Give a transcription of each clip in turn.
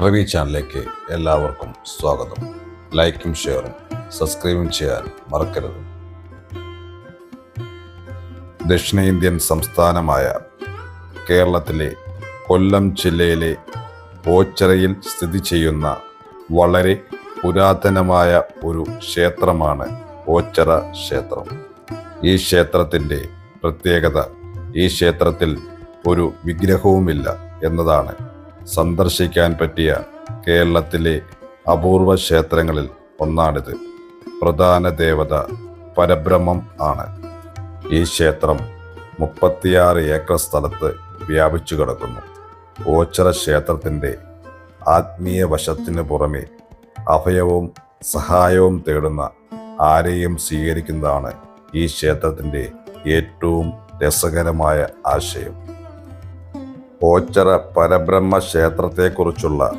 ട്രവി ചാനലിലേക്ക് എല്ലാവർക്കും സ്വാഗതം. ലൈക്കും ഷെയറും സബ്സ്ക്രൈബും ചെയ്യാൻ മറക്കരുത്. ദക്ഷിണേന്ത്യൻ സംസ്ഥാനമായ കേരളത്തിലെ കൊല്ലം ജില്ലയിലെ പോച്ചറയിൽ സ്ഥിതി ചെയ്യുന്ന വളരെ പുരാതനമായ ഒരു ക്ഷേത്രമാണ് പോച്ചറ ക്ഷേത്രം. ഈ ക്ഷേത്രത്തിന്റെ പ്രത്യേകത ഈ ക്ഷേത്രത്തിൽ ഒരു വിഗ്രഹവുമില്ല എന്നതാണ്. സന്ദർശിക്കാൻ പറ്റിയ കേരളത്തിലെ അപൂർവ ക്ഷേത്രങ്ങളിൽ ഒന്നാണിത്. പ്രധാന ദേവത പരബ്രഹ്മം ആണ്. ഈ ക്ഷേത്രം മുപ്പത്തിയാറ് ഏക്കർ സ്ഥലത്ത് വ്യാപിച്ചു കിടക്കുന്നു. ഓച്ചറ ക്ഷേത്രത്തിന്റെ ആത്മീയ വശത്തിന് പുറമെ അഭയവും സഹായവും തേടുന്ന ആരെയും സ്വീകരിക്കുന്നതാണ് ഈ ക്ഷേത്രത്തിന്റെ ഏറ്റവും രസകരമായ ആശയം. ഓച്ചറ പരബ്രഹ്മ ക്ഷേത്രത്തെക്കുറിച്ചുള്ള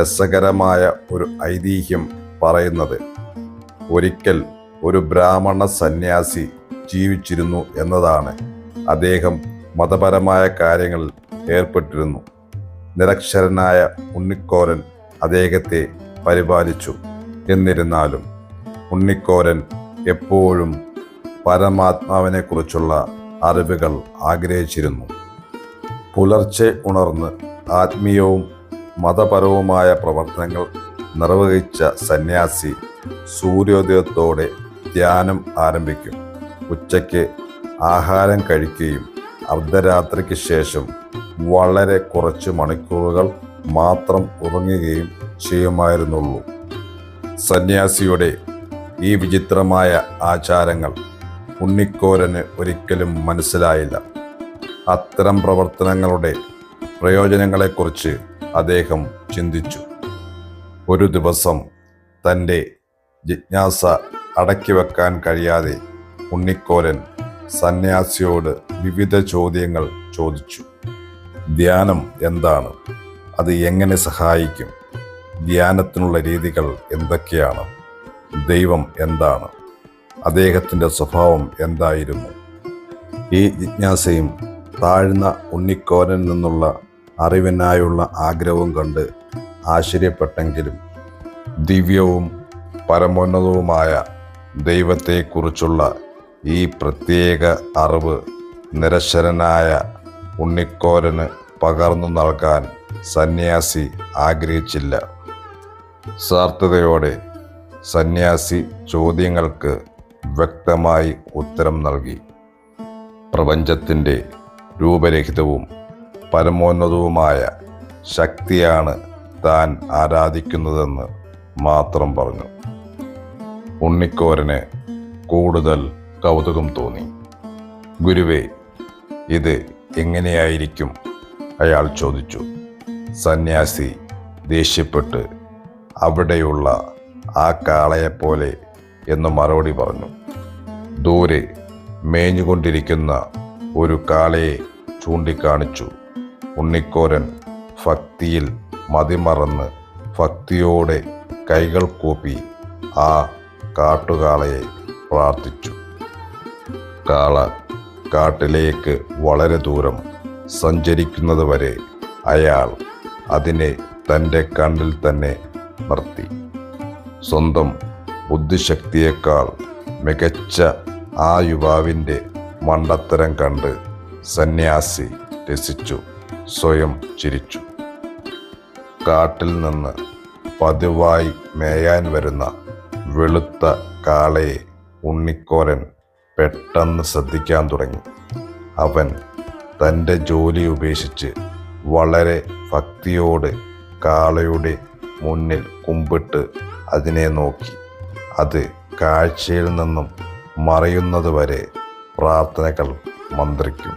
രസകരമായ ഒരു ഐതിഹ്യം പറയുന്നത് ഒരിക്കൽ ഒരു ബ്രാഹ്മണ സന്യാസി ജീവിച്ചിരുന്നു എന്നതാണ്. അദ്ദേഹം മതപരമായ കാര്യങ്ങളിൽ ഏർപ്പെട്ടിരുന്നു. നിരക്ഷരനായ ഉണ്ണിക്കോരൻ അദ്ദേഹത്തെ പരിപാലിച്ചു. എന്നിരുന്നാലും ഉണ്ണിക്കോരൻ എപ്പോഴും പരമാത്മാവിനെക്കുറിച്ചുള്ള അറിവുകൾ ആഗ്രഹിച്ചിരുന്നു. പുലർച്ചെ ഉണർന്ന് ആത്മീയവും മതപരവുമായ പ്രവർത്തനങ്ങൾ നിർവഹിച്ച സന്യാസി സൂര്യോദയത്തോടെ ധ്യാനം ആരംഭിക്കും. ഉച്ചയ്ക്ക് ആഹാരം കഴിക്കുകയും അർദ്ധരാത്രിക്ക് ശേഷം വളരെ കുറച്ച് മണിക്കൂറുകൾ മാത്രം ഉറങ്ങുകയും ചെയ്യുമായിരുന്നുള്ളൂ. സന്യാസിയുടെ ഈ വിചിത്രമായ ആചാരങ്ങൾ ഉണ്ണിക്കോരന് ഒരിക്കലും മനസ്സിലായില്ല. അത്തരം പ്രവർത്തനങ്ങളുടെ പ്രയോജനങ്ങളെക്കുറിച്ച് അദ്ദേഹം ചിന്തിച്ചു. ഒരു ദിവസം തന്റെ ജിജ്ഞാസ അടക്കി വെക്കാൻ കഴിയാതെ ഉണ്ണിക്കോരൻ സന്യാസിയോട് വിവിധ ചോദ്യങ്ങൾ ചോദിച്ചു. ധ്യാനം എന്താണ്? അത് എങ്ങനെ സഹായിക്കും? ധ്യാനത്തിനുള്ള രീതികൾ എന്തൊക്കെയാണ്? ദൈവം എന്താണ്? അദ്ദേഹത്തിന്റെ സ്വഭാവം എന്തായിരുന്നു? ഈ ജിജ്ഞാസയും താഴ്ന്ന ഉണ്ണിക്കോരനിൽ നിന്നുള്ള അറിവിനായുള്ള ആഗ്രഹവും കണ്ട് ആശ്ചര്യപ്പെട്ടെങ്കിലും ദിവ്യവും പരമോന്നതവുമായ ദൈവത്തെക്കുറിച്ചുള്ള ഈ പ്രത്യേക അറിവ് നിരശരനായ ഉണ്ണിക്കോരന് പകർന്നു നൽകാൻ സന്യാസി ആഗ്രഹിച്ചില്ല. സാർത്ഥതയോടെ സന്യാസി ചോദ്യങ്ങൾക്ക് വ്യക്തമായി ഉത്തരം നൽകി. പ്രപഞ്ചത്തിന്റെ രൂപരഹിതവും പരമോന്നതവുമായ ശക്തിയാണ് താൻ ആരാധിക്കുന്നതെന്ന് മാത്രം പറഞ്ഞു. ഉണ്ണിക്കോരന് കൂടുതൽ കൗതുകം തോന്നി. ഗുരുവേ ഇത് എങ്ങനെയായിരിക്കും? അയാൾ ചോദിച്ചു. സന്യാസി ദേഷ്യപ്പെട്ട് അവിടെയുള്ള ആ കാളയെപ്പോലെ എന്ന് മറുപടി പറഞ്ഞു. ദൂരെ മേഞ്ഞുകൊണ്ടിരിക്കുന്ന ഒരു കാളയെ ചൂണ്ടിക്കാണിച്ചു. ഉണ്ണിക്കോരൻ ഭക്തിയിൽ മതിമറന്ന് ഭക്തിയോടെ കൈകൾ കൂപ്പി ആ കാട്ടുകാളയെ പ്രാർത്ഥിച്ചു. കാള കാട്ടിലേക്ക് വളരെ ദൂരം സഞ്ചരിക്കുന്നതുവരെ അയാൾ അതിനെ തന്റെ കണ്ണിൽ തന്നെ നിർത്തി. സ്വന്തം ബുദ്ധിശക്തിയേക്കാൾ മികച്ച ആ യുവാവിന്റെ മണ്ടത്തരം കണ്ട് സന്യാസി രസിച്ചു സ്വയം ചിരിച്ചു. കാട്ടിൽ നിന്ന് പതിവായി മേയാൻ വരുന്ന വെളുത്ത കാളയെ ഉണ്ണിക്കോരൻ പെട്ടെന്ന് ശ്രദ്ധിക്കാൻ തുടങ്ങി. അവൻ തന്റെ ജോലി ഉപേക്ഷിച്ച് വളരെ ഭക്തിയോട് കാളയുടെ മുന്നിൽ കുമ്പിട്ട് അതിനെ നോക്കി. അത് കാഴ്ചയിൽ നിന്നും മറയുന്നതുവരെ പ്രാർത്ഥനകൾ മന്ത്രിക്കും.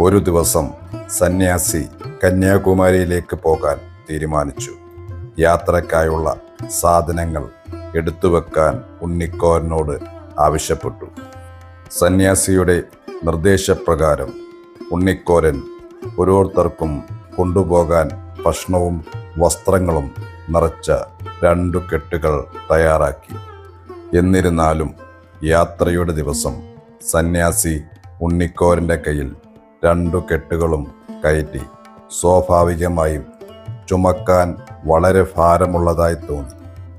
ഒരു ദിവസം സന്യാസി കന്യാകുമാരിയിലേക്ക് പോകാൻ തീരുമാനിച്ചു. യാത്രക്കായുള്ള സാധനങ്ങൾ എടുത്തുവെക്കാൻ ഉണ്ണിക്കോരനോട് ആവശ്യപ്പെട്ടു. സന്യാസിയുടെ നിർദ്ദേശപ്രകാരം ഉണ്ണിക്കോരൻ ഓരോരുത്തർക്കും കൊണ്ടുപോകാൻ ഭക്ഷണവും വസ്ത്രങ്ങളും നിറച്ച രണ്ടു കെട്ടുകൾ തയ്യാറാക്കി. എന്നിരുന്നാലും യാത്രയുടെ ദിവസം സന്യാസി ഉണ്ണിക്കോരന്റെ കയ്യിൽ രണ്ടു കെട്ടുകളും കയറ്റി സ്വാഭാവികമായും ചുമക്കാൻ വളരെ ഭാരമുള്ളതായി തോന്നി.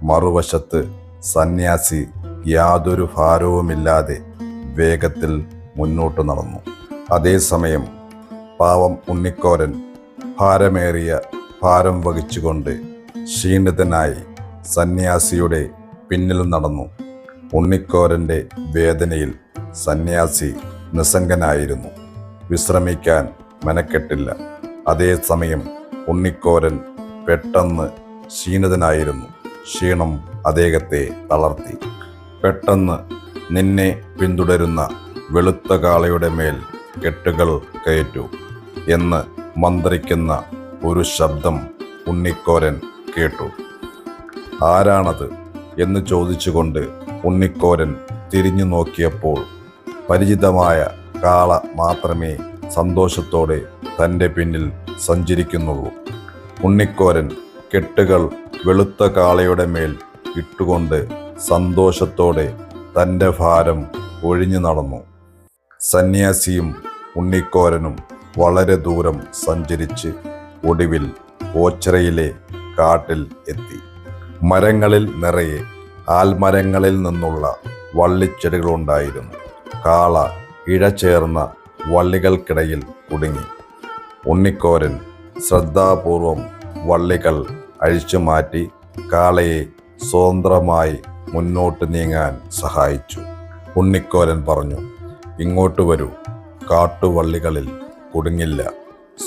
മറുവശത്ത് സന്യാസി യാതൊരു ഭാരവുമില്ലാതെ വേഗത്തിൽ മുന്നോട്ട് നടന്നു. അതേസമയം പാവം ഉണ്ണിക്കോരൻ ഭാരമേറിയ ഭാരം വഹിച്ചുകൊണ്ട് ക്ഷീണിതനായി സന്യാസിയുടെ പിന്നിൽ നടന്നു. ഉണ്ണിക്കോരന്റെ വേദനയിൽ സന്യാസി നിസ്സംഗനായിരുന്നു. വിശ്രമിക്കാൻ മെനക്കെട്ടില്ല. അതേസമയം ഉണ്ണിക്കോരൻ പെട്ടെന്ന് ക്ഷീണിതനായിരുന്നു. ക്ഷീണം അദ്ദേഹത്തെ തളർത്തി. പെട്ടെന്ന് നിന്നെ പിന്തുടരുന്ന വെളുത്ത കാളയുടെ മേൽ കെട്ടുകൾ കയറ്റു എന്ന് മന്ത്രിക്കുന്ന ഒരു ശബ്ദം ഉണ്ണിക്കോരൻ കേട്ടു. ആരാണത്? എന്ന് ചോദിച്ചുകൊണ്ട് ഉണ്ണിക്കോരൻ തിരിഞ്ഞു നോക്കിയപ്പോൾ പരിചിതമായ കാള മാത്രമേ സന്തോഷത്തോടെ തന്റെ പിന്നിൽ സഞ്ചരിക്കുന്നുള്ളൂ. ഉണ്ണിക്കോരൻ കെട്ടുകൾ വെളുത്ത കാളയുടെ മേൽ ഇട്ടുകൊണ്ട് സന്തോഷത്തോടെ തന്റെ ഭാരം ഒഴിഞ്ഞു നടന്നു. സന്യാസിയും ഉണ്ണിക്കോരനും വളരെ ദൂരം സഞ്ചരിച്ച് ഒടുവിൽ ഓച്ചറയിലെ കാട്ടിൽ എത്തി. മരങ്ങളിൽ നിറയെ ആൽമരങ്ങളിൽ നിന്നുള്ള വള്ളിച്ചെടികളുണ്ടായിരുന്നു കാള ഇഴചേർന്ന വള്ളികൾക്കിടയിൽ കുടുങ്ങി. ഉണ്ണിക്കോരൻ ശ്രദ്ധാപൂർവം വള്ളികൾ അഴിച്ചു മാറ്റി കാളയെ സ്വതന്ത്രമായി മുന്നോട്ട് നീങ്ങാൻ സഹായിച്ചു. ഉണ്ണിക്കോരൻ പറഞ്ഞു ഇങ്ങോട്ട് വരൂ. കാട്ടുവള്ളികളിൽ കുടുങ്ങില്ല.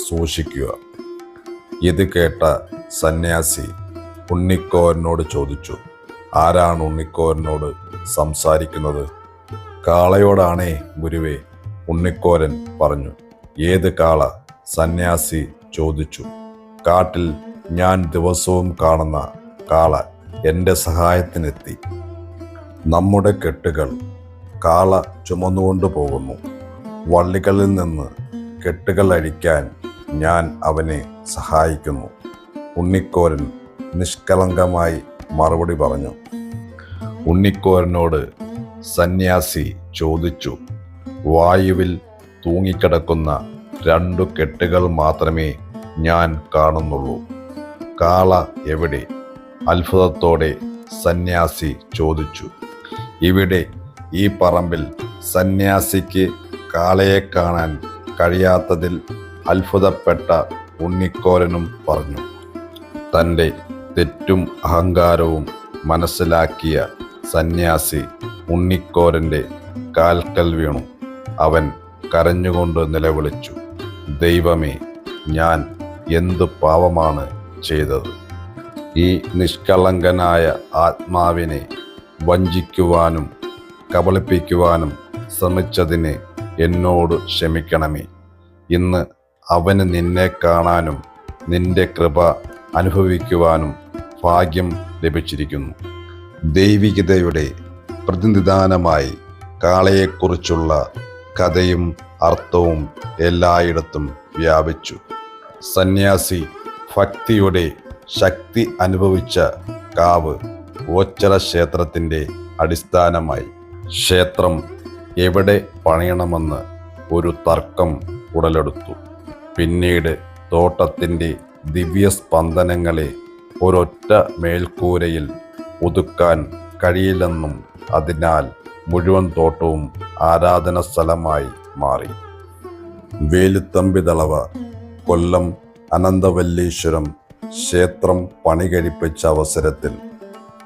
സൂക്ഷിക്കുക ഇത് കേട്ട സന്യാസി ഉണ്ണിക്കോരനോട് ചോദിച്ചു ആരാണ് ഉണ്ണിക്കോരനോട് സംസാരിക്കുന്നത്? കാളയോടാണേ ഗുരുവേ ഉണ്ണിക്കോരൻ പറഞ്ഞു. ഏത് കാള? സന്യാസി ചോദിച്ചു. കാട്ടിൽ ഞാൻ ദിവസവും കാണുന്ന കാള എന്റെ സഹായത്തിനെത്തി. നമ്മുടെ കെട്ടുകൾ കാള ചുമന്നുകൊണ്ട് പോകുന്നു. വള്ളികളിൽ നിന്ന് കെട്ടുകൾ അഴിക്കാൻ ഞാൻ അവനെ സഹായിക്കുന്നു. ഉണ്ണിക്കോരൻ നിഷ്കളങ്കമായി മറുപടി പറഞ്ഞു. ഉണ്ണിക്കോരനോട് സന്യാസി ചോദിച്ചു വായുവിൽ തൂങ്ങിക്കിടക്കുന്ന രണ്ടു കെട്ടുകൾ മാത്രമേ ഞാൻ കാണുന്നുള്ളൂ. കാള എവിടെ? അത്ഭുതത്തോടെ സന്യാസി ചോദിച്ചു. ഇവിടെ ഈ പറമ്പിൽ സന്യാസിക്ക് കാളയെ കാണാൻ കഴിയാത്തതിൽ അത്ഭുതപ്പെട്ട ഉണ്ണിക്കോരനും പറഞ്ഞു. തന്റെ തെറ്റും അഹങ്കാരവും മനസ്സിലാക്കിയ സന്യാസി ഉണ്ണിക്കോരന്റെ കാൽക്കൽ വീണു. അവൻ കരഞ്ഞുകൊണ്ട് നിലവിളിച്ചു ദൈവമേ ഞാൻ എന്ത് പാവമാണ് ചെയ്തത്? ഈ നിഷ്കളങ്കനായ ആത്മാവിനെ വഞ്ചിക്കുവാനും കബളിപ്പിക്കുവാനും ശ്രമിച്ചതിന് എന്നോട് ക്ഷമിക്കണമേ. ഇന്ന് അവന് നിന്നെ കാണാനും നിന്റെ കൃപ അനുഭവിക്കുവാനും ഭാഗ്യം ലഭിച്ചിരിക്കുന്നു. ദൈവികതയുടെ പ്രതിനിധാനമായി കാളയെക്കുറിച്ചുള്ള കഥയും അർത്ഥവും എല്ലായിടത്തും വ്യാപിച്ചു. സന്യാസി ഭക്തിയുടെ ശക്തി അനുഭവിച്ച കാവ് ഓച്ചറ ക്ഷേത്രത്തിന്റെ അടിസ്ഥാനമായി. ക്ഷേത്രം എവിടെ പണിയണമെന്ന് ഒരു തർക്കം ഉടലെടുത്തു. പിന്നീട് തോട്ടത്തിന്റെ ദിവ്യസ്പന്ദനങ്ങളെ ഒരൊറ്റ മേൽക്കൂരയിൽ ഒതുക്കാൻ കഴിയില്ലെന്നും അതിനാൽ മുഴുവൻ തോട്ടവും ആരാധന സ്ഥലമായി മാറി. വേലുത്തമ്പി ദളവ കൊല്ലം അനന്തവല്ലീശ്വരം ക്ഷേത്രം പണി കഴിപ്പിച്ച അവസരത്തിൽ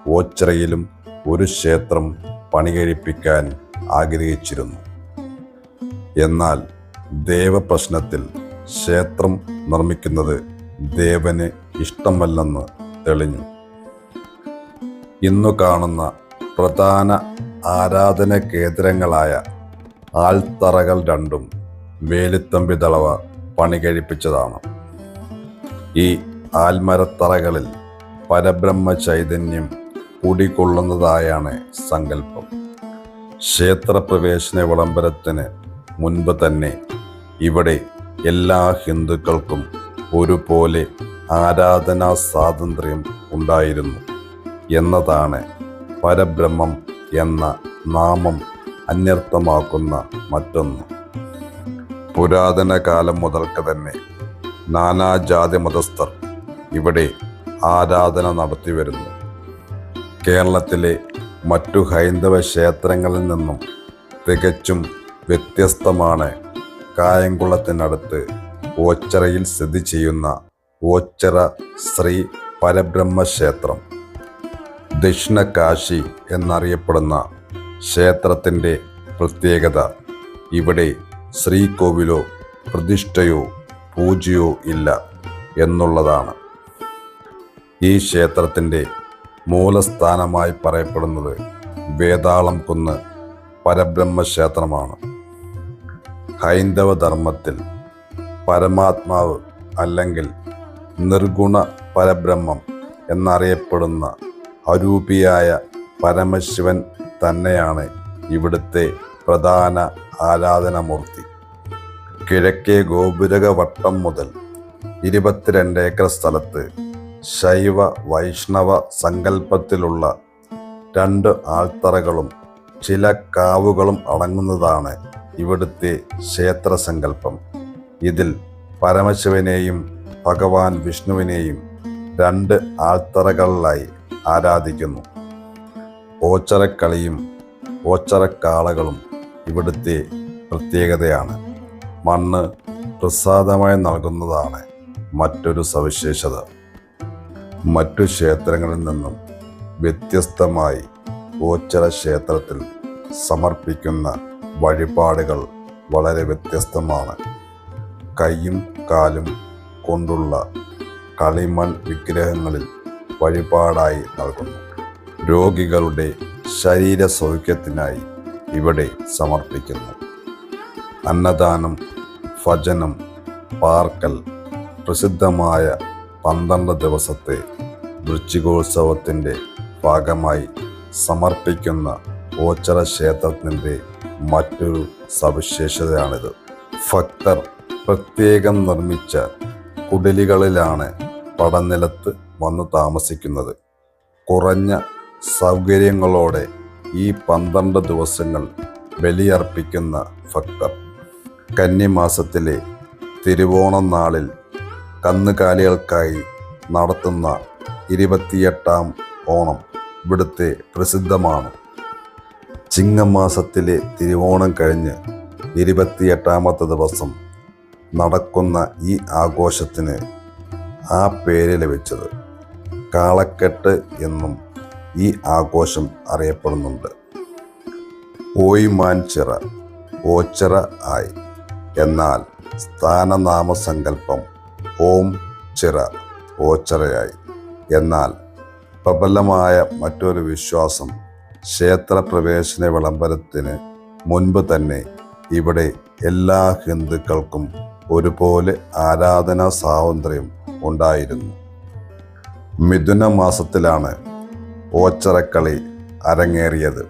ഓച്ചിറയിലും ഒരു ക്ഷേത്രം പണി കഴിപ്പിക്കാൻ ആഗ്രഹിച്ചിരുന്നു. എന്നാൽ ദേവപ്രശ്നത്തിൽ ക്ഷേത്രം നിർമ്മിക്കുന്നത് ദേവന് ഇഷ്ടമല്ലെന്ന് തെളിഞ്ഞു. ഇന്നു കാണുന്ന പ്രധാന ആരാധന കേന്ദ്രങ്ങളായ ആൽത്തറകൾ രണ്ടും വേലിത്തമ്പി തളവ പണി കഴിപ്പിച്ചതാണ് ഈ ആൽമരത്തറകളിൽ പരബ്രഹ്മ ചൈതന്യം കുടികൊള്ളുന്നതായാണ് സങ്കല്പം. ക്ഷേത്രപ്രവേശന വിളംബരത്തിന് മുൻപ് തന്നെ ഇവിടെ എല്ലാ ഹിന്ദുക്കൾക്കും ഒരുപോലെ ആരാധനാ സ്വാതന്ത്ര്യം ഉണ്ടായിരുന്നു എന്നതാണ് പരബ്രഹ്മം എന്ന നാമം അന്യർത്ഥമാക്കുന്ന മറ്റൊന്ന്. പുരാതന കാലം മുതൽക്ക് തന്നെ നാനാജാതി മതസ്ഥർ ഇവിടെ ആരാധന നടത്തിവരുന്നു കേരളത്തിലെ മറ്റു ഹൈന്ദവ ക്ഷേത്രങ്ങളിൽ നിന്നും തികച്ചും വ്യത്യസ്തമാണ് കായംകുളത്തിനടുത്ത് ഓച്ചറയിൽ സ്ഥിതി ചെയ്യുന്ന ഓച്ചറ ശ്രീ പരബ്രഹ്മ ക്ഷേത്രം ദക്ഷിണ കാശി എന്നറിയപ്പെടുന്ന ക്ഷേത്രത്തിന്റെ പ്രത്യേകത ഇവിടെ ശ്രീകോവിലോ പ്രതിഷ്ഠയോ പൂജയോ ഇല്ല എന്നുള്ളതാണ്. ഈ ക്ഷേത്രത്തിന്റെ മൂലസ്ഥാനമായി പറയപ്പെടുന്നത് വേതാളം കുന്ന് പരബ്രഹ്മ ക്ഷേത്രമാണ് ഹൈന്ദവ ധർമ്മത്തിൽ പരമാത്മാവ് അല്ലെങ്കിൽ നിർഗുണ പരബ്രഹ്മം എന്നറിയപ്പെടുന്ന അരൂപിയായ പരമശിവൻ തന്നെയാണ് ഇവിടുത്തെ പ്രധാന ആരാധനാമൂർത്തി. കിഴക്കേ ഗോപുരക വട്ടം മുതൽ ഇരുപത്തിരണ്ട് ഏക്കർ സ്ഥലത്ത് ശൈവ വൈഷ്ണവ സങ്കല്പത്തിലുള്ള രണ്ട് ആൾത്തറകളും ചില കാവുകളും അടങ്ങുന്നതാണ് ഇവിടുത്തെ ക്ഷേത്രസങ്കല്പം. ഇതിൽ പരമശിവനെയും ഭഗവാൻ വിഷ്ണുവിനെയും രണ്ട് ആൾത്തറകളിലായി ആരാധിക്കുന്നു. ഓച്ചറക്കളിയും ഓച്ചറക്കാളകളും ഇവിടുത്തെ പ്രത്യേകതയാണ്. മണ്ണ് പ്രസാദമായി നൽകുന്നതാണ് മറ്റൊരു സവിശേഷത. മറ്റു ക്ഷേത്രങ്ങളിൽ നിന്നും വ്യത്യസ്തമായി ഓച്ചറ ക്ഷേത്രത്തിൽ സമർപ്പിക്കുന്ന വഴിപാടുകൾ വളരെ വ്യത്യസ്തമാണ്. കൈയും കാലും കൊണ്ടുള്ള കളിമൺ വിഗ്രഹങ്ങളിൽ വഴിപാടായി നൽകുന്നു. രോഗികളുടെ ശരീര സൗഖ്യത്തിനായി ഇവിടെ സമർപ്പിക്കുന്നു. അന്നദാനം ഭജനം പാർക്കൽ പ്രസിദ്ധമായ പന്ത്രണ്ട് ദിവസത്തെ വൃശ്ചികോത്സവത്തിന്റെ ഭാഗമായി സമർപ്പിക്കുന്ന ഓച്ചറ ക്ഷേത്രത്തിന്റെ മറ്റൊരു സവിശേഷതയാണിത്. ഭക്തർ പ്രത്യേകം നിർമ്മിച്ച കുടിലുകളിലാണ് പടനിലത്ത് വന്ന് താമസിക്കുന്നത്. കുറഞ്ഞ സൗകര്യങ്ങളോടെ ഈ പന്ത്രണ്ട് ദിവസങ്ങൾ ബലിയർപ്പിക്കുന്ന ഭക്തർ. കന്നിമാസത്തിലെ തിരുവോണം നാളിൽ കന്നുകാലികൾക്കായി നടത്തുന്ന ഇരുപത്തിയെട്ടാം ഓണം ഇവിടുത്തെ പ്രസിദ്ധമാണ്. ചിങ്ങമാസത്തിലെ തിരുവോണം കഴിഞ്ഞ് ഇരുപത്തിയെട്ടാമത്തെ ദിവസം നടക്കുന്ന ഈ ആഘോഷത്തിന് ആ പേര് ലഭിച്ചത് കാളക്കെട്ട് എന്നും ഈ ആഘോഷം അറിയപ്പെടുന്നുണ്ട്. ഓയ്മാൻചിറ ഓച്ചിറ ആയി. എന്നാൽ സ്ഥാനനാമസങ്കല്പം ഓം ചിറ ഓച്ചറയായി. എന്നാൽ പ്രബലമായ മറ്റൊരു വിശ്വാസം ക്ഷേത്രപ്രവേശന വിളംബരത്തിന് മുൻപ് തന്നെ ഇവിടെ എല്ലാ ഹിന്ദുക്കൾക്കും ഒരുപോലെ ആരാധനാ സ്വാതന്ത്ര്യം ഉണ്ടായിരുന്നു. മിഥുന മാസത്തിലാണ് ഓച്ചറക്കളി അരങ്ങേറിയത്.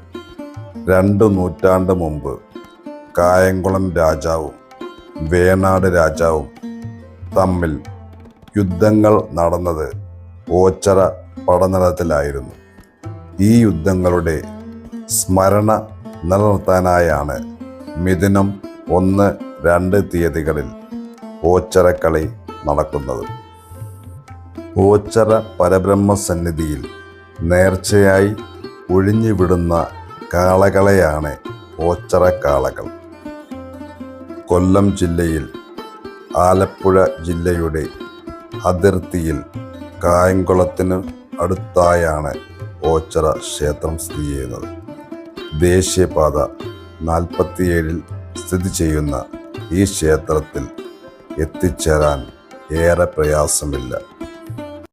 രണ്ട് നൂറ്റാണ്ട് മുമ്പ് കായംകുളം രാജാവും വേണാട് രാജാവും തമ്മിൽ യുദ്ധങ്ങൾ നടന്നത് ഓച്ചറ പടനിലത്തിലായിരുന്നു. ഈ യുദ്ധങ്ങളുടെ സ്മരണ നിലനിർത്താനായാണ് മിഥുനം ഒന്ന് രണ്ട് തീയതികളിൽ ഓച്ചറക്കളി നടക്കുന്നത്. ഓച്ചറ പരബ്രഹ്മ സന്നിധിയിൽ നേർച്ചയായി ഒഴിഞ്ഞുവിടുന്ന കാളകളെയാണ് ഓച്ചറ കാളകൾ കൊല്ലം ജില്ലയിൽ ആലപ്പുഴ ജില്ലയുടെ അതിർത്തിയിൽ കായംകുളത്തിന് അടുത്തായാണ് ഓച്ചറ ക്ഷേത്രം സ്ഥിതി ചെയ്യുന്നത്. ദേശീയപാത നാൽപ്പത്തിയേഴിൽ സ്ഥിതി ചെയ്യുന്ന ഈ ക്ഷേത്രത്തിൽ എത്തിച്ചേരാൻ ഏറെ പ്രയാസമില്ല.